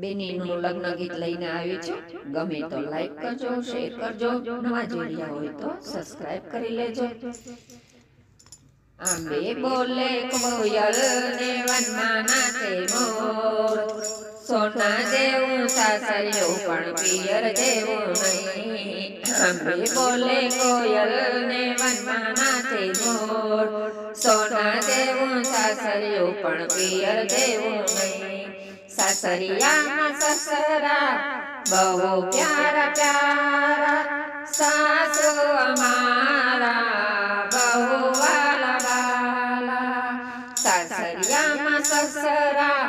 બેનીનું લગ્ન ગીત લઈને આવી છું? ગમે તો લાઈક કરજો શેર કરજો નવા જોડ્યા હોય તો સબસ્ક્રાઇબ કરી લેજો. આંબે બોલે કોયલ ને વનમાં નાચે મોર. સોના જેવું સાસરિયું પણ પિયર જેવું નહીં. આંબે બોલે કોયલ ને વનમાં નાચે મોર. સોના જેવું સાસરિયું પણ પિયર જેવું નહીં. સાસરિયામાં સસરા બહુ પ્યારા પ્યારા સાસુ અમારા બહુ વાલા વાલા સાસરિયામાં સસરા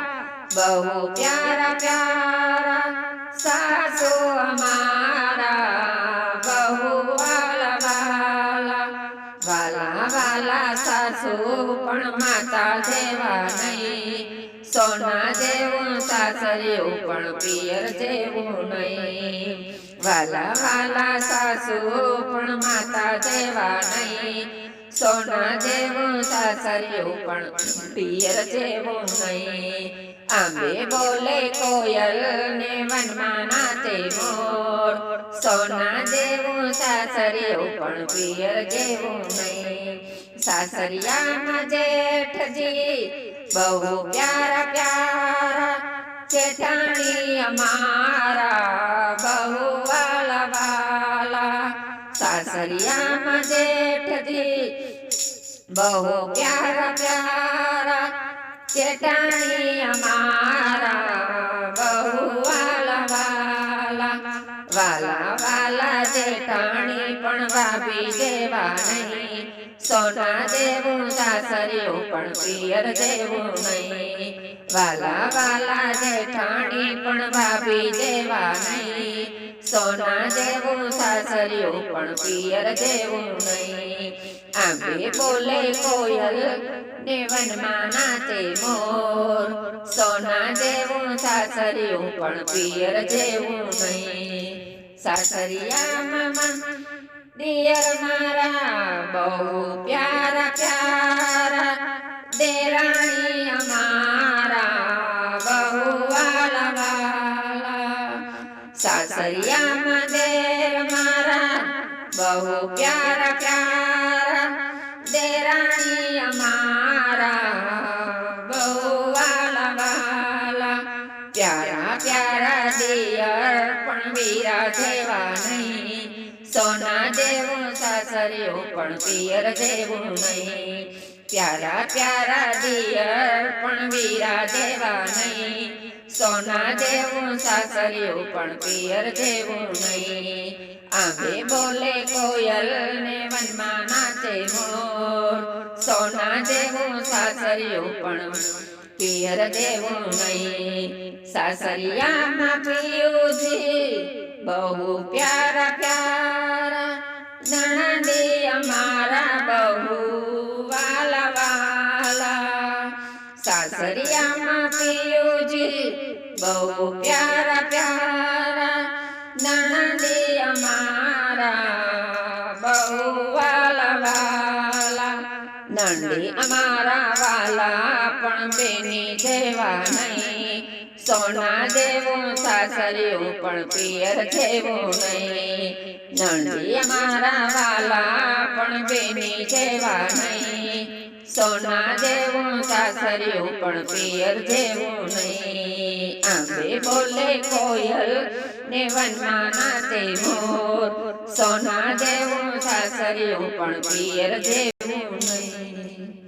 બહુ પ્યારા પ્યારા સાસુ અમારા બહુ વાલા વાલા વાલા વાલા સાસુ પણ માતા જેવા નહીં સોના જેવું સાસરિયું પણ પિયર જેવું નહીં. વાલા વાલા સાસુ પણ માતા જેવા નહીં. સોના જેવું સાસરિયું પણ પિયર જેવું નહીં. આંબે બોલે કોયલ ને વનમાં નાચે મોર સોના જેવું સાસરિયું પણ પિયર જેવું નહીં. સાસરિયામાં જેઠજી બહુ પ્યારા પ્યારા જેઠાણી અમારા બહુ વાલા વાલા. સાસરિયામાં જેઠજી બહુ પ્યારા પ્યારા જેઠાણી અમારા વાલા જેઠાણી પણ ભાભી જેવા નહીં. સોના જેવું સાસરિયું પણ પિયર જેવું નહીં. વાલા વાલા જેઠાણી પણ ભાભી દેવા નહીં. સોના જેવું સાસરિયું પણ પિયર જેવું નહીં. આંબે બોલે કોયલ દેવન માના નાચે મોર. સોના જેવું સાસરિયું પણ પિયર જેવું નહીં. સાસરિયામાં દિયર મારા બહુ પ્યારા પ્યારા દેરાણી અમારા બહુ વાલા વાલા સાસરિયામાં દેર મારા બહુ પ્યારા પ્યારા દેરાણી અમારા પ્યારા પ્યારા દિયર પણ વીરા જેવા નહીં સોના જેવું સાસરિયું પણ પિયર જેવું નહીં. પ્યારા પ્યારા દિયર પણ વીરા જેવા નહીં. સોના જેવું સાસરિયું પણ પિયર જેવું નહીં. આંબે બોલે કોયલ ને વનમાં નાચે મોર સોના જેવું સાસરિયું પણ પિયર જેવું નહીં સાસરિયામાં પિયુજી બહુ પ્યારા પ્યારા નણંદી અમારા બહુ વાલા વાલા સાસરિયામાં પિયુજી બહુ પ્યારા નંદી અમારા વાલા પણ બેની જેવા નહીં. સોના દેવું સાસરિયું પણ પિયર જેવું નહીં. નંદી અમારા વાલા પણ બેની જેવા નહીં. સોના જેવું સાસરિયું પણ પિયર જેવું નહીં. આંબે બોલે કોયલ ને વનમાં નાચે મોર. સોના જેવું પણ પિયર જેવું નહીં